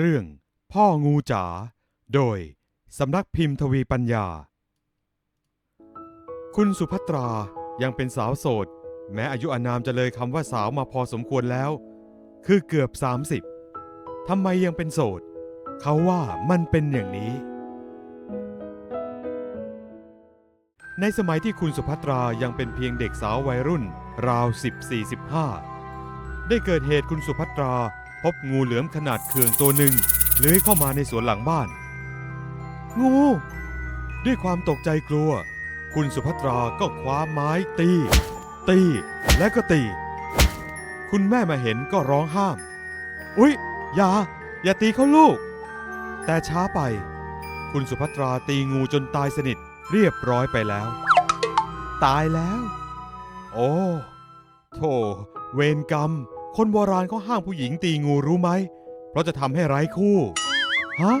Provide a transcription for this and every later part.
เรื่องพ่องูจ๋า โดยสำนักพิมพ์ทวีปัญญา คุณสุภัตรายังเป็นสาวโสด แม้อายุอานามจะเลยคำว่าสาวมาพอสมควรแล้ว คือเกือบ 30ทำไมยังเป็นโสด เขาว่ามันเป็นอย่างนี้ ในสมัยที่คุณสุภัตรายังเป็นเพียงเด็กสาววัยรุ่น ราว 14-15 ได้เกิดเหตุคุณสุภัตรา พบงูเหลือมขนาดเคืองตัวหนึ่งเลื้อยเข้ามาในสวนหลังบ้าน งู ด้วยความตกใจกลัว คุณสุภัตราก็คว้าไม้ตี ตีและก็ตี คุณแม่มาเห็นก็ร้องห้าม อุ๊ย อย่า อย่าตีเขาลูก แต่ช้าไป คุณสุภัตราตีงูจนตายสนิทเรียบร้อยไปแล้ว ตายแล้ว โอ้โธ่เวรกรรม คนโบราณเขาห้ามผู้หญิงตีงูรู้ไหม เพราะจะทำให้ไร้คู่ ฮะ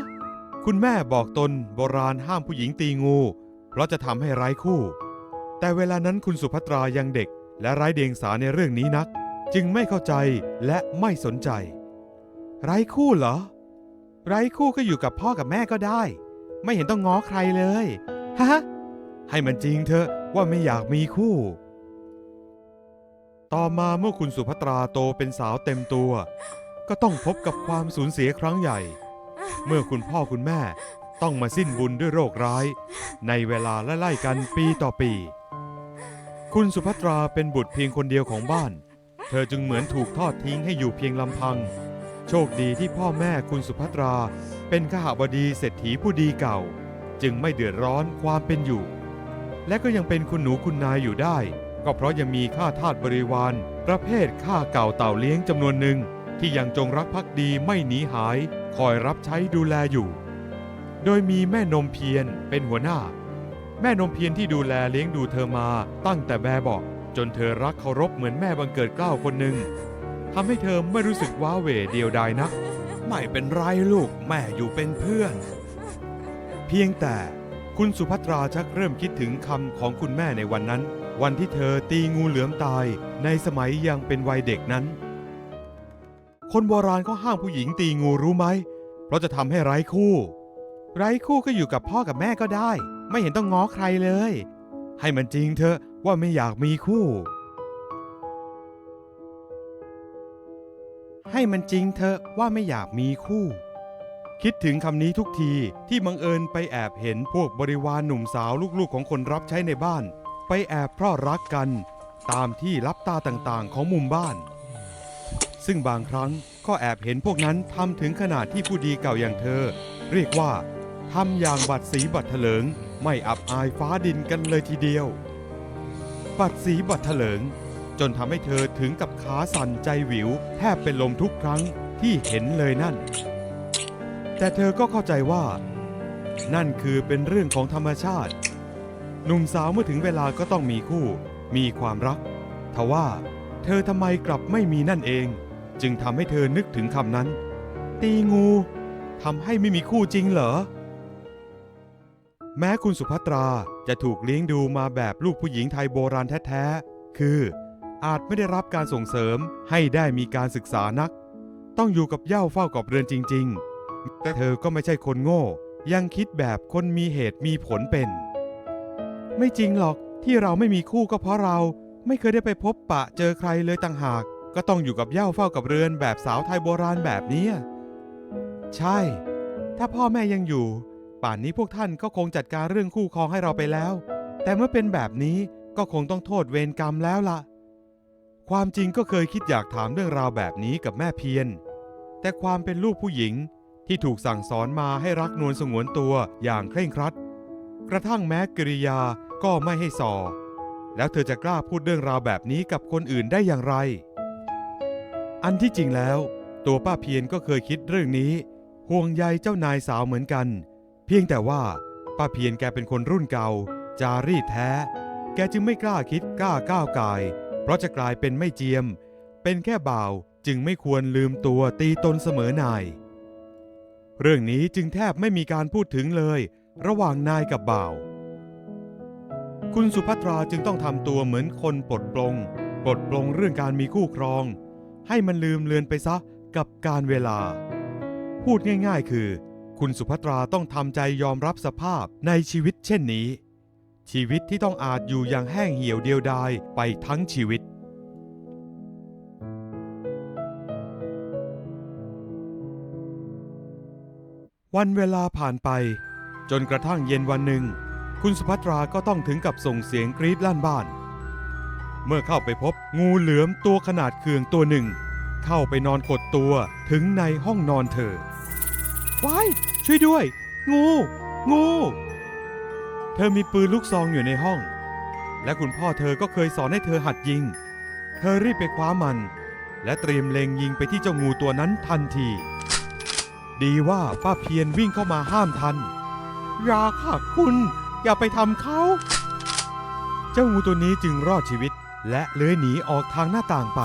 คุณแม่บอกตนโบราณห้ามผู้หญิงตีงู เพราะจะทำให้ไร้คู่ แต่เวลานั้นคุณสุภัตรายังเด็ก และไร้เดียงสาในเรื่องนี้นัก จึงไม่เข้าใจและไม่สนใจ ไร้คู่เหรอ ไร้คู่ก็อยู่กับพ่อกับแม่ก็ได้ ไม่เห็นต้องง้อใครเลย ฮะ ให้มันจริงเถอะว่าไม่อยากมีคู่ ต่อมาเมื่อคุณสุภัตราโตเป็นสาวเต็มตัว ก็ต้องพบกับความสูญเสียครั้งใหญ่ เมื่อคุณพ่อคุณแม่ต้องมาสิ้นบุญด้วยโรคร้าย ในเวลาไล่ๆกันปีต่อปี คุณสุภัตราเป็นบุตรเพียงคนเดียวของบ้าน เธอจึงเหมือนถูกทอดทิ้งให้อยู่เพียงลำพัง โชคดีที่พ่อแม่คุณสุภัตรา เป็นขหบดีเศรษฐีผู้ดีเก่า จึงไม่เดือดร้อนความเป็นอยู่ และก็ยังเป็นคุณหนูคุณนายอยู่ได้ ก็เพราะยังมีข้าทาสบริวาร ประเภทข้าเก่าเต่าเลี้ยงจำนวนหนึ่ง ที่ยังจงรักภักดีไม่หนีหาย คอยรับใช้ดูแลอยู่ โดยมีแม่นมเพียรเป็นหัวหน้า แม่นมเพียรที่ดูแลเลี้ยงดูเธอมาตั้งแต่แบบบาะจนเธอรักเคารพเหมือนแม่บังเกิดเกล้าคนหนึ่งทำให้เธอไม่รู้สึกว้าเหวเดียวดายนัก ไม่เป็นไรลูกแม่อยู่เป็นเพื่อน เพียงแต่คุณสุภัตราชักเริ่มคิดถึงคำของคุณแม่ในวันนั้น วันที่เธอตีงูเหลือมตายในสมัยยังเป็นวัยเด็กนั้น คนโบราณเขาห้ามผู้หญิงตีงูรู้ไหม เพราะจะทำให้ไร้คู่ ไร้คู่ก็อยู่กับพ่อกับแม่ก็ได้ ไม่เห็นต้องง้อใครเลย ให้มันจริงเถอะว่าไม่อยากมีคู่ ให้มันจริงเถอะว่าไม่อยากมีคู่ คิดถึงคำนี้ทุกทีที่บังเอิญไปแอบเห็นพวกบริวารหนุ่มสาวลูกๆของคนรับใช้ในบ้าน ไปแอบเพราะรักกันตามที่รับตาต่างๆของมุมบ้าน ซึ่งบางครั้งก็แอบเห็นพวกนั้นทำถึงขนาดที่ผู้ดีเก่าอย่างเธอ เรียกว่าทำอย่างบัดสีบัดเถลิง ไม่อับอายฟ้าดินกันเลยทีเดียว บัดสีบัดเถลิง จนทำให้เธอถึงกับขาสั่นใจหวิว แทบเป็นลมทุกครั้งที่เห็นเลยนั่น แต่เธอก็เข้าใจว่า นั่นคือเป็นเรื่องของธรรมชาติ หนุ่มสาวเมื่อถึงเวลาก็ต้องมีคู่ มีความรัก ทว่าเธอทำไมกลับไม่มีนั่นเอง จึงทำให้เธอนึกถึงคำนั้น ตีงูทำให้ไม่มีคู่จริงเหรอ แม้คุณสุภัตราจะถูกเลี้ยงดูมาแบบลูกผู้หญิงไทยโบราณแท้ๆ คืออาจไม่ได้รับการส่งเสริมให้ได้มีการศึกษานัก ต้องอยู่กับเย่าเฝ้ากับเรือนจริง ๆ แต่เธอก็ไม่ใช่คนโง่ ยังคิดแบบคนมีเหตุมีผลเป็น ไม่จริงหรอกที่เราไม่มีคู่ก็เพราะเราไม่เคยได้ไปพบปะเจอใครเลยต่างหาก ก็ต้องอยู่กับเย่าเฝ้ากับเรือนแบบสาวไทยโบราณแบบนี้ใช่ ถ้าพ่อแม่ยังอยู่ ป่านนี้พวกท่านก็คงจัดการเรื่องคู่ครองให้เราไปแล้ว แต่เมื่อเป็นแบบนี้ก็คงต้องโทษเวรกรรมแล้วล่ะ ความจริงก็เคยคิดอยากถามเรื่องราวแบบนี้กับแม่เพียรแต่ความเป็นลูกผู้หญิงที่ถูกสั่งสอนมาให้รักนวลสงวนตัวอย่างเคร่งครัด กระทั่งแม้กิริยา ก็ไม่ให้สอ แล้วเธอจะกล้าพูดเรื่องราวแบบนี้กับคนอื่นได้อย่างไร อันที่จริงแล้ว ตัวป้าเพียรก็เคยคิดเรื่องนี้ ห่วงใยเจ้านายสาวเหมือนกัน เพียงแต่ว่าป้าเพียรแกเป็นคนรุ่นเก่า จารีตแท้ แกจึงไม่กล้าคิดกล้าก้าวกาย เพราะจะกลายเป็นไม่เจียม เป็นแค่บ่าวจึงไม่ควรลืมตัวตีตนเสมอนาย เรื่องนี้จึงแทบไม่มีการพูดถึงเลย ระหว่างนายกับบ่าว คุณสุภัตราจึงต้องทำตัวเหมือนคนปลดปลง ปลดปลงเรื่องการมีคู่ครอง ให้มันลืมเลือนไปซะกับการเวลา พูดง่ายๆ คือ คุณสุภัตราต้องทำใจยอมรับสภาพในชีวิตเช่นนี้ ชีวิตที่ต้องอาจอยู่อย่างแห้งเหี่ยวเดียวดายไปทั้งชีวิตวันเวลาผ่านไป จนกระทั่งเย็นวันหนึ่ง คุณสุภัตราก็ต้องถึงกับส่งเสียงกรีดลั่นบ้าน เมื่อเข้าไปพบงูเหลือมตัวขนาดเคืองตัวหนึ่ง เข้าไปนอนขดตัวถึงในห้องนอนเธอว้ายช่วยด้วย งู งู เธอมีปืนลูกซองอยู่ในห้อง และคุณพ่อเธอก็เคยสอนให้เธอหัดยิง เธอรีบไปคว้ามัน และเตรียมเล็งยิงไปที่เจ้างูตัวนั้นทันที ดีว่าป้าเพียนวิ่งเข้ามาห้ามทันอย่าค่ะคุณ อย่าไปทำเขา เจ้างูตัวนี้จึงรอดชีวิตและเลื้อยหนีออกทางหน้าต่างไป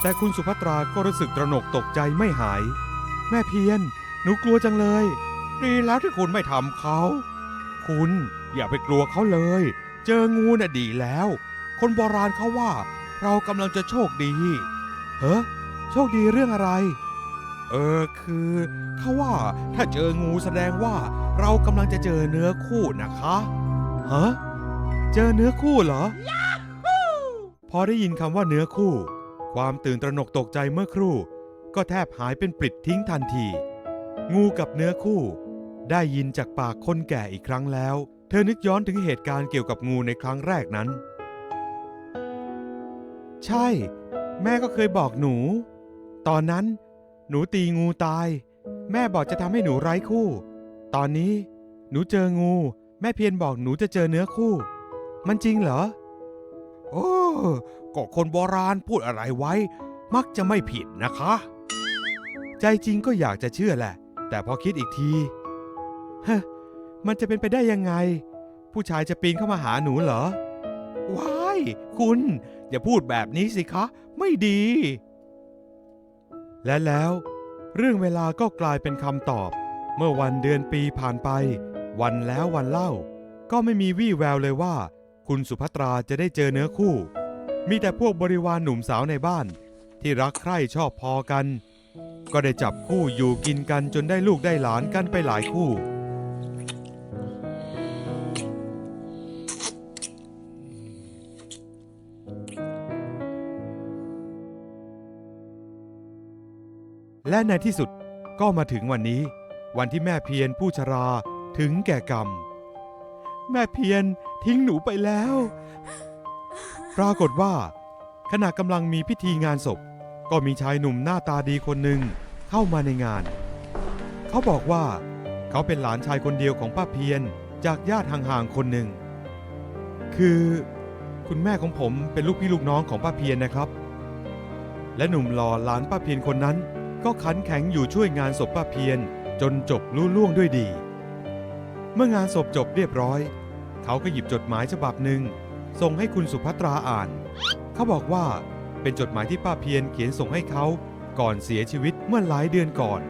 แต่คุณสุภัตราก็รู้สึกตระหนกตกใจไม่หาย แม่เพียน หนูกลัวจังเลย ดีแล้วที่คุณไม่ทำเขา คุณอย่าไปกลัวเขาเลย เจองูน่ะดีแล้ว คนโบราณเขาว่า เรากำลังจะโชคดี เฮ้โชคดีเรื่องอะไร เออคือเขาว่าถ้าเจองูแสดงว่า เรากำลังจะเจอเนื้อคู่นะคะฮะเจอเนื้อคู่เหรอ พอได้ยินคำว่าเนื้อคู่ ความตื่นตระหนกตกใจเมื่อครู่ ก็แทบหายเป็นปลิดทิ้งทันที งูกับเนื้อคู่ ได้ยินจากปากคนแก่อีกครั้งแล้ว เธอนึกย้อนถึงเหตุการณ์เกี่ยวกับงูในครั้งแรกนั้น ใช่ แม่ก็เคยบอกหนู ตอนนั้น หนูตีงูตาย แม่บอกจะทำให้หนูไร้คู่ ตอนนี้หนูเจองู แม่เพียนบอกหนูจะเจอเนื้อคู่ มันจริงเหรอ โอ้ก็คนโบราณพูดอะไรไว้ มักจะไม่ผิดนะคะ ใจจริงก็อยากจะเชื่อแหละ แต่พอคิดอีกทีฮะมันจะเป็นไปได้ยังไง ผู้ชายจะปีนเข้ามาหาหนูเหรอว้ายคุณ อย่าพูดแบบนี้สิคะ ไม่ดี และแล้ว เรื่องเวลาก็กลายเป็นคำตอบ เมื่อวันเดือนปีผ่านไป วันแล้ววันเล่า ก็ไม่มีวี่แววเลยว่า คุณสุภัตราจะได้เจอเนื้อคู่ มีแต่พวกบริวารหนุ่มสาวในบ้าน ที่รักใคร่ชอบพอกัน ก็ได้จับคู่อยู่กินกันจนได้ลูกได้หลานกันไปหลายคู่และในที่สุดก็มาถึงวันนี้ วันที่แม่เพียรผู้ชราถึงแก่กรรม แม่เพียรทิ้งหนูไปแล้ว ปรากฏว่า ขณะกำลังมีพิธีงานศพ ก็มีชายหนุ่มหน้าตาดีคนหนึ่งเข้ามาในงาน เขาบอกว่า เขาเป็นหลานชายคนเดียวของป้าเพียรจากญาติห่างๆคนหนึ่ง คือคุณแม่ของผมเป็นลูกพี่ลูกน้องของป้าเพียรนะครับ และหนุ่มหล่อหลานป้าเพียรคนนั้น ก็ขันแข็งอยู่ช่วยงานศพป้าเพียร จนจบลุล่วงด้วยดี เมื่องานศพจบเรียบร้อย เขาก็หยิบจดหมายฉบับหนึ่ง ส่งให้คุณสุภัตราอ่าน เขาบอกว่าเป็นจดหมายที่ป้าเพียรเขียนส่งให้เขาก่อนเสียชีวิตเมื่อหลายเดือนก่อน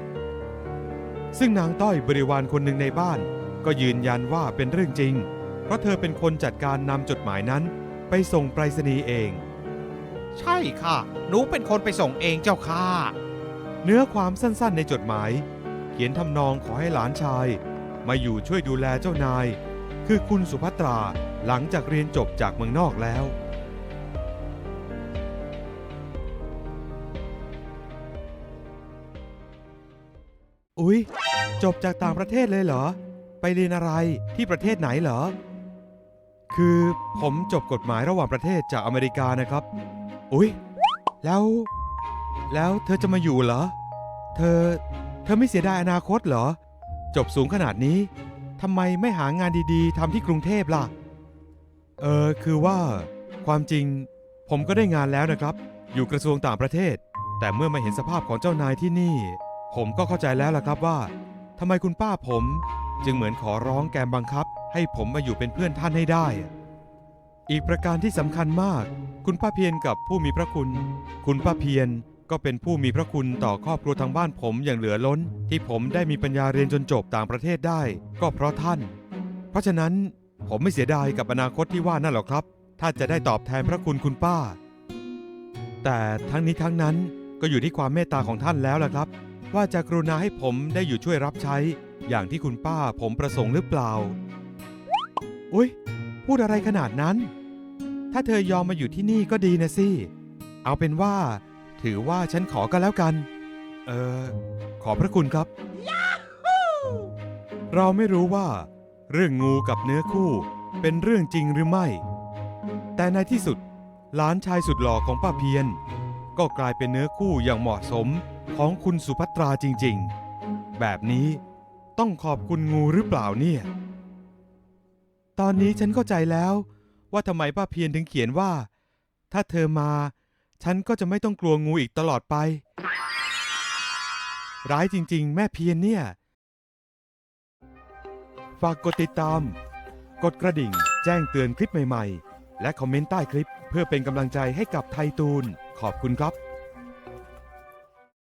ซึ่งนางต้อยบริวารคนหนึ่งในบ้าน ก็ยืนยันว่าเป็นเรื่องจริง เพราะเธอเป็นคนจัดการนำจดหมายนั้น ไปส่งไปรษณีย์เอง ใช่ค่ะ หนูเป็นคนไปส่งเองเจ้าค่ะ เนื้อความสั้นๆในจดหมายเขียนทำนองขอให้หลานชาย มาอยู่ช่วยดูแลเจ้านาย คือคุณสุภัตราหลังจากเรียนจบจากเมืองนอกแล้ว อุ๊ย จบจากต่างประเทศเลยเหรอ ไปเรียนอะไรที่ประเทศไหนเหรอ คือผมจบกฎหมายระหว่างประเทศจากอเมริกานะครับ อุ๊ย แล้ว แล้วเธอจะมาอยู่เหรอ เธอ เธอไม่เสียดายอนาคตเหรอ จบสูงขนาดนี้ทำไมไม่หางานดีๆทำที่กรุงเทพล่ะ เออคือว่า ความจริง ผมก็ได้งานแล้วนะครับ อยู่กระทรวงต่างประเทศ แต่เมื่อมาเห็นสภาพของเจ้านายที่นี่ ผมก็เข้าใจแล้วล่ะครับว่าทำไมคุณป้าผม จึงเหมือนขอร้องแกมบังคับ ให้ผมมาอยู่เป็นเพื่อนท่านให้ได้ อีกประการที่สำคัญมาก คุณป้าเพียรกับผู้มีพระคุณ คุณป้าเพียร ก็เป็นผู้มีพระคุณต่อครอบครัวทางบ้านผมอย่างเหลือล้น ที่ผมได้มีปัญญาเรียนจนจบต่างประเทศได้ ก็เพราะท่าน เพราะฉะนั้นผมไม่เสียดายกับอนาคตที่ว่านั่นหรอกครับ ถ้าจะได้ตอบแทนพระคุณคุณป้า แต่ทั้งนี้ทั้งนั้นก็อยู่ที่ความเมตตาของท่านแล้วล่ะครับ ว่าจะกรุณาให้ผมได้อยู่ช่วยรับใช้ อย่างที่คุณป้าผมประสงค์หรือเปล่า อุ๊ย พูดอะไรขนาดนั้น ถ้าเธอยอมมาอยู่ที่นี่ก็ดีนะสิ เอาเป็นว่า ถือว่าฉันขอก็แล้วกัน เออขอบพระคุณครับ เราไม่รู้ว่า เรื่องงูกับเนื้อคู่เป็นเรื่องจริงหรือไม่ แต่ในที่สุดหลานชายสุดหล่อของป้าเพียน ก็กลายเป็นเนื้อคู่อย่างเหมาะสมของคุณสุภัตราจริงๆ แบบนี้ต้องขอบคุณงูหรือเปล่าเนี่ย ตอนนี้ฉันเข้าใจแล้วว่าทำไมป้าเพียนถึงเขียนว่า ถ้าเธอมา ฉันก็จะไม่ต้องกลัวงูอีกตลอดไป ร้ายจริง ๆ แม่เพียนเนี่ย ฝากกดติดตาม กดกระดิ่ง แจ้งเตือนคลิปใหม่ ๆ และคอมเมนต์ใต้คลิป เพื่อเป็นกำลังใจให้กับไทยตูน ขอบคุณครับ